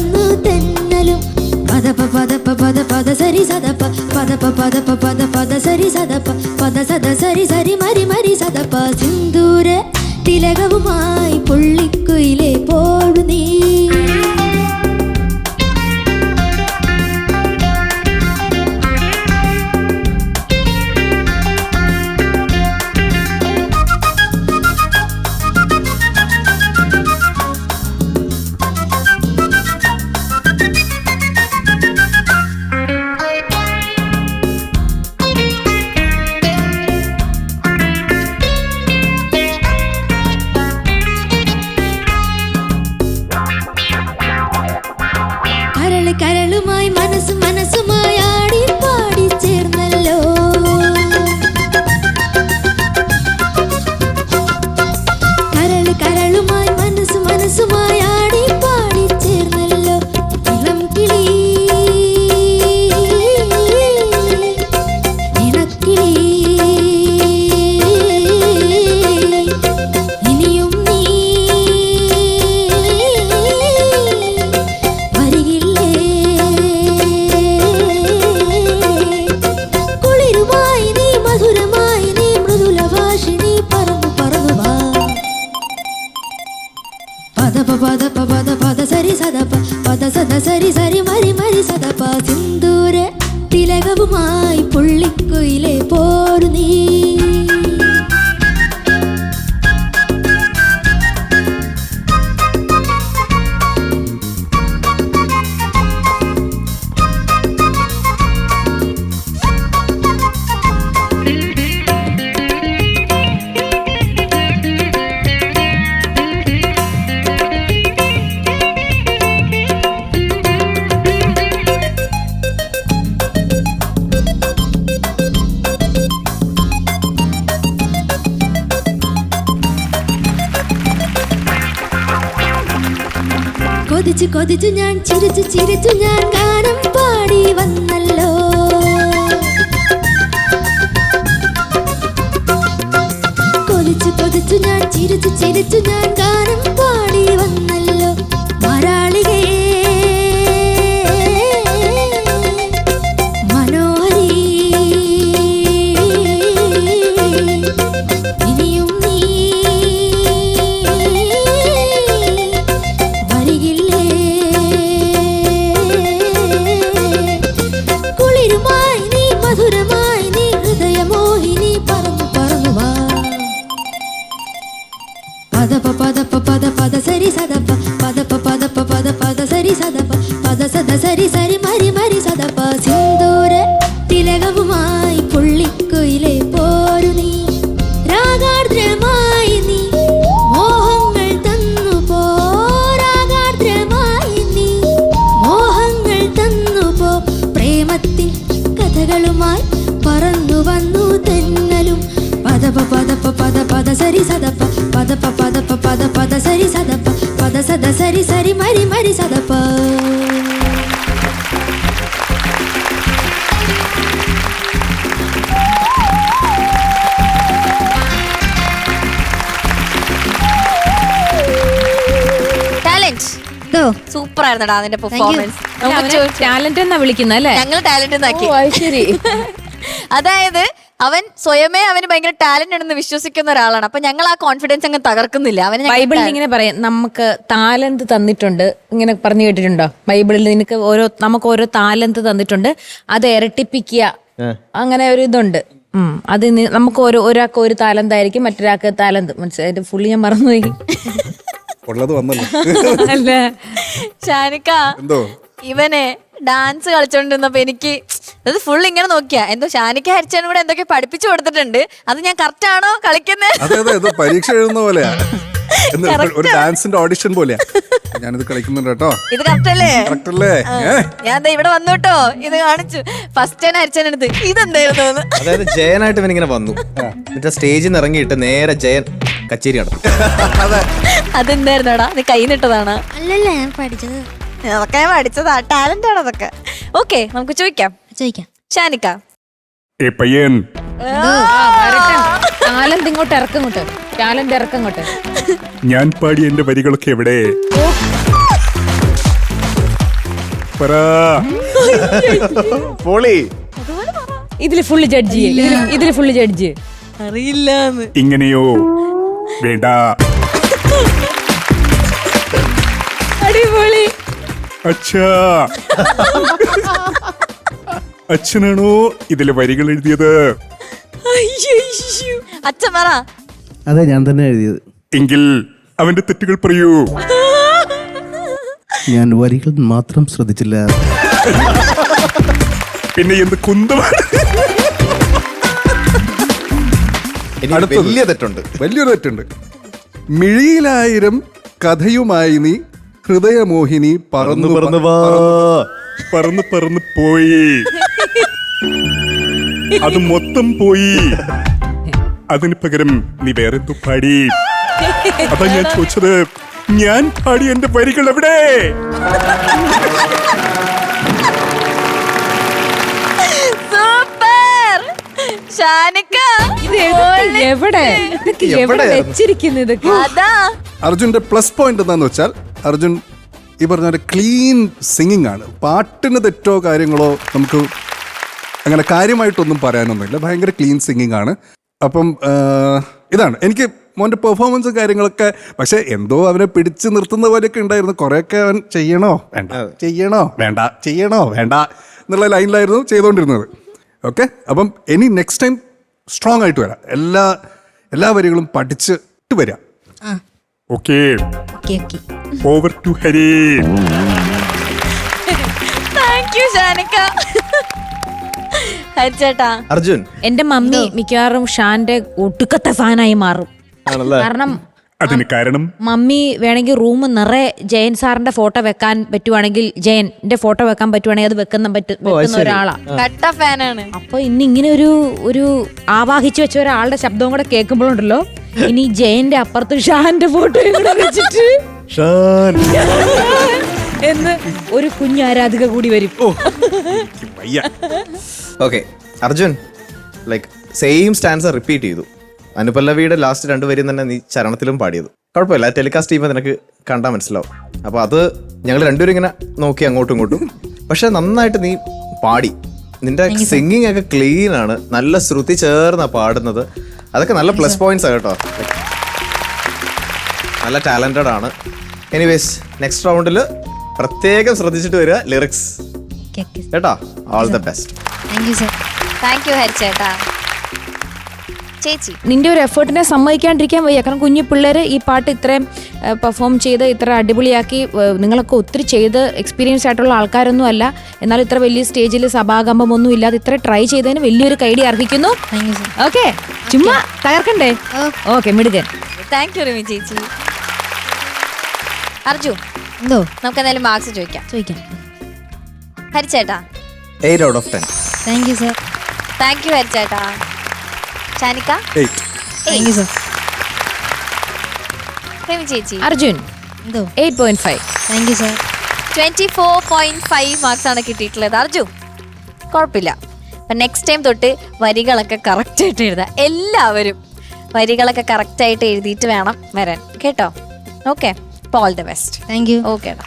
വന്നു തെന്നലും. പദപ പദപ പദ പദ സരി സദപ പദപ പദപ പദ പദ സരി സദപ പദ സദ സരി സരി മരി മരി സദപ സിന്ദൂര തിലകവുമായി പുള്ളിക്കുയിലെ പോടു കൊതിച്ചു കൊതിച്ചു ഞാൻ ചിരിച്ചു ചിരിച്ചു ഞാൻ ഗാനം പാടി വന്നല്ലോ. കൊതിച്ചു കൊതിച്ചു ഞാൻ ചിരിച്ചു ചിരിച്ചു ഞാൻ ഗാനം സദപ പദപ പദപ പദ പദ സരി സദപ പദ സദ സരി സരി മരി മരി സദപ ടാലന്റ് ദോ. സൂപ്പർ ആയിരുന്നടാ അതിന്റെ പെർഫോമൻസ് ടാലന്റ് എന്നാ വിളിക്കുന്നത് അല്ലേ? ഞങ്ങൾ ടാലന്റ് അത് ശരി. അതായത് അവൻ സ്വയമേ അവന് ഭയങ്കര ടാലന്റ് ഉണ്ടെന്ന് വിശ്വസിക്കുന്ന ഒരാളാണ്. അപ്പൊ ഞങ്ങൾ ആ കോൺഫിഡൻസ് അങ്ങ് തകർക്കുന്നില്ല. അവന് ഞങ്ങൾ ബൈബിളിൽ ഇങ്ങനെ പറയാം നമുക്ക് താലന്ത് തന്നിട്ടുണ്ട്. ഇങ്ങനെ പറഞ്ഞു കേട്ടിട്ടുണ്ടോ? ബൈബിളിൽ നിനക്ക് ഓരോ നമുക്ക് ഓരോ താലന്ത് തന്നിട്ടുണ്ട്. അത് ഇരട്ടിപ്പിക്കുക. അങ്ങനെ ഒരു ഇതുണ്ട്. ഉം. അത് നി- നമുക്ക് ഓരോ ഒരാൾക്ക് ഒരു താലന്തായിരിക്കും മറ്റൊരാൾക്ക് താലന്ത് മനസ്സിലായിട്ട് ഫുള്ളി ഞാൻ മറന്നുപോയി. ഉള്ളത് വന്നല്ലോ. അല്ല? ഷാനിക്ക എന്തോ? ഇവനെ ഡാൻസ് കളിച്ചോണ്ടിരുന്നപ്പോ എനിക്ക് അത് ഫുൾ ഇങ്ങനെ നോക്കിയാ. എന്തോ ഷാനിക്ക ഹരിച്ചാനും കൂടെ എന്തൊക്കെ പഠിപ്പിച്ചു കൊടുത്തിട്ടുണ്ട്. അത് ഞാൻ കറക്റ്റ് ആണോ കളിക്കുന്നത് അതെ അതെ ഇത് പരീക്ഷ എഴുതുന്ന പോലെയാ. എന്ന് ഒരു- ഒരു ഡാൻസിന്റെ ഓഡിഷൻ പോലെയാ. ഞാനിത് കളിക്കുന്നുണ്ട് കേട്ടോ. ഇത് കറക്റ്റ് അല്ലേ? കറക്റ്റ് അല്ലേ? ഏ? ഞാൻ ദേ ഇവിടെ വന്നു കേട്ടോ. ഇത് കാണിച്ചു. ഫസ്റ്റ് ടൈം ഹരിച്ചാനെടുത്ത് ഇതെന്തായിരുന്നു എന്ന്. അതായത് ജയനായിട്ട് ഇവനിങ്ങനെ വന്നു. എന്നിട്ട് സ്റ്റേജിൽ നിന്ന് ഇറങ്ങിയിട്ട് നേരെ ജയൻ കച്ചേരി നടന്നു. അതെന്തായിരുന്നോടാ? നീ കൈ നിട്ടതാണ് അല്ലല്ല ഞാൻ പഠിച്ചത്. അതൊക്കെ ഞാൻ പഠിച്ചതാ. ടാലന്റ് ആണ് അതൊക്കെ ഓക്കെ നമുക്ക് ചോദിക്കാം. ചോദിക്കാം. ഷാനിക്ക. ഏ പയ്യൻ. താലന്ത് ഇങ്ങോട്ട് ഇറക്കും ഇങ്ങോട്ട് ടാലന്റ് ഇറക്കം കൊട്ടെ ഞാൻ പാടിയ എന്റെ വരികളൊക്കെ എവിടെ? പറ. പോളി. ഇതിൽ ഫുള്ള് ജഡ്ജി ഇതിൽ ഫുള്ള് ജഡ്ജി അറിയില്ല ഇങ്ങനെയോ? വേണ്ട. അടിപൊളി. അച്ഛാ. അച്ഛനാണോ ഇതിലെ വരികൾ എഴുതിയത്? അച്ഛൻ പറ. അതെ ഞാൻ തന്നെ എഴുതിയത്. എങ്കിൽ അവന്റെ തെറ്റുകൾ പറയൂ. ഞാൻ വരികൾ മാത്രം ശ്രദ്ധിച്ചില്ല. പിന്നെ എന്ത് കുന്തമാണ്? അടുത്തത്. വലിയ തെറ്റുണ്ട്. വലിയൊരു തെറ്റുണ്ട്. മിഴിയിലായിരം കഥയുമായി നീ ഹൃദയമോഹിനി പറന്നു പറന്നു വാ. പറന്ന് പറന്ന് പോയി. അത് മൊത്തം പോയി. അതിന് പകരം നീ വേറെന്തോ പാടി. അതാ ഞാൻ ചോദിച്ചത് ഞാൻ പാടി എന്റെ വരികൾ എവിടെ? സൂപ്പർ. ഷാനിക്ക ഇത് എവിടെ- എവിടെ എവിടെ വെച്ചിരിക്കുന്നു ഇതൊക്കെ? അതാ. അർജുന്റെ പ്ലസ് പോയിന്റ് എന്താന്ന് വെച്ചാൽ അർജുൻ ഈ പറഞ്ഞ ക്ലീൻ സിംഗിങ് ആണ് പാട്ടിന് തെറ്റോ കാര്യങ്ങളോ നമുക്ക് അങ്ങനെ കാര്യമായിട്ടൊന്നും പറയാനൊന്നുമില്ല. ഭയങ്കര ക്ലീൻ സിംഗിങ് ആണ്. അപ്പം ഇതാണ്. എനിക്ക് മോന്റെ പെർഫോമൻസും കാര്യങ്ങളൊക്കെ പക്ഷെ എന്തോ അവനെ പിടിച്ചു നിർത്തുന്ന പോലെയൊക്കെ ഉണ്ടായിരുന്നു. കുറേയൊക്കെ അവൻ ചെയ്യണോ? വേണ്ട. ചെയ്യണോ? വേണ്ട. ചെയ്യണോ? വേണ്ട എന്നുള്ള ലൈനിലായിരുന്നു ചെയ്തുകൊണ്ടിരുന്നത് ഓക്കെ അപ്പം ഇനി നെക്സ്റ്റ് ടൈം സ്ട്രോങ് ആയിട്ട് വരാം. എല്ലാ എല്ലാ വരികളും പഠിച്ചിട്ട് വരാം. Okay okay okay over to Hari thank you ഷാനിക്ക ഹരിച്ചേട്ടാ അർജുൻ. എന്റെ മമ്മി മിക്കവാറും ഷാന്റെ ഒടുക്കത്തെ ഫാനായി മാറും. ആണല്ലേ? കാരണം അതിന് കാരണം? മമ്മി വേണമെങ്കിൽ റൂം നിറയെ ജയൻ സാറിന്റെ ഫോട്ടോ വെക്കാൻ പറ്റുവാണെങ്കിൽ ജയന്റെ ഫോട്ടോ വെക്കാൻ പറ്റുവാണെങ്കിൽ അത് വെക്കുന്ന പറ്റുന്ന ഒരാളാണ് ഫാനാണ്. അപ്പൊ ഇന്ന് ഇങ്ങനെ ഒരു ഒരു ആവാഹിച്ചു വെച്ച ഒരാളുടെ ശബ്ദവും കൂടെ കേൾക്കുമ്പോഴുണ്ടല്ലോ. ഇനി ജയന്റെ അപ്പുറത്ത് ഷാന്റെ ഫോട്ടോ വെച്ചിട്ട് വെച്ചിട്ട് എന്ന് ഒരു കുഞ്ഞാരാധിക കൂടി വരും. Okay Arjun like same stanza repeat ചെയ്തു. അനുപല്ലവിയുടെ ലാസ്റ്റ് രണ്ട് വരിയും തന്നെ നീ ചരണത്തിലും പാടിയത്. കുഴപ്പമില്ല ടെലികാസ്റ്റ് ചെയ്യുമ്പോൾ നിനക്ക് കണ്ടാൽ മനസ്സിലാവും. അപ്പോൾ അത് ഞങ്ങൾ രണ്ടുപേരും ഇങ്ങനെ നോക്കി അങ്ങോട്ടും ഇങ്ങോട്ടും. പക്ഷെ നന്നായിട്ട് നീ പാടി. നിന്റെ സിംഗിങ് ഒക്കെ ക്ലീൻ ആണ്. നല്ല ശ്രുതി ചേർന്ന പാടുന്നത്. അതൊക്കെ നല്ല പ്ലസ് പോയിന്റ്സ് ആണ് കേട്ടോ. നല്ല ടാലന്റഡ് ആണ്. എനിവേസ് നെക്സ്റ്റ് റൗണ്ടിൽ പ്രത്യേകം ശ്രദ്ധിച്ചിട്ട് വരിക ലിറിക്സ് കേട്ടോ? All the best thank you ഹരിച്ചേട്ടാ ചേച്ചി. നിന്റെ ഒരു എഫേർട്ടിനെ സമ്മതിക്കാണ്ടിരിക്കാൻ വയ്യ. കാരണം കുഞ്ഞു പിള്ളേർ ഈ പാട്ട് ഇത്രയും പെർഫോം ചെയ്ത് ഇത്ര അടിപൊളിയാക്കി നിങ്ങളൊക്കെ ഒത്തിരി ചെയ്ത് എക്സ്പീരിയൻസ് ആയിട്ടുള്ള ആൾക്കാരൊന്നും അല്ല. എന്നാൽ ഇത്ര വലിയ സ്റ്റേജിൽ സഭാകമ്പം ഒന്നും ഇല്ലാതെ ഇത്ര ട്രൈ ചെയ്തതിന് വലിയൊരു കൈഡി അർഹിക്കുന്നു. ഓക്കെ ചുമ്മാ തകർക്കണ്ടേ? ഓക്കെ മിടുകൻ താങ്ക് യു റിമി ചേച്ചി. അർജു. എന്തോ? നമുക്ക് എന്തായാലും മാർക്സ് ചോദിക്കാം. ചോദിക്കാം. ഹരിച്ചേട്ടാ. Eight out of ten thank you sir thank you ഹരിച്ചേട്ടാ. Shanika eight thank you sir Rimi ചേച്ചി. അർജുൻ. എന്തോ? Eight point five thank you sir twenty four point five marks ആണ് കിട്ടിയിട്ടുള്ളത്. അർജു കുഴപ്പമില്ല. അപ്പം നെക്സ്റ്റ് ടൈം തൊട്ട് വരികളൊക്കെ കറക്റ്റ് ആയിട്ട് എഴുതാം എല്ലാവരും വരികളൊക്കെ കറക്റ്റ് ആയിട്ട് എഴുതിയിട്ട് വേണം വരാൻ. കേട്ടോ? ഓക്കെ അപ്പോൾ all the best thank you ഓക്കേടാ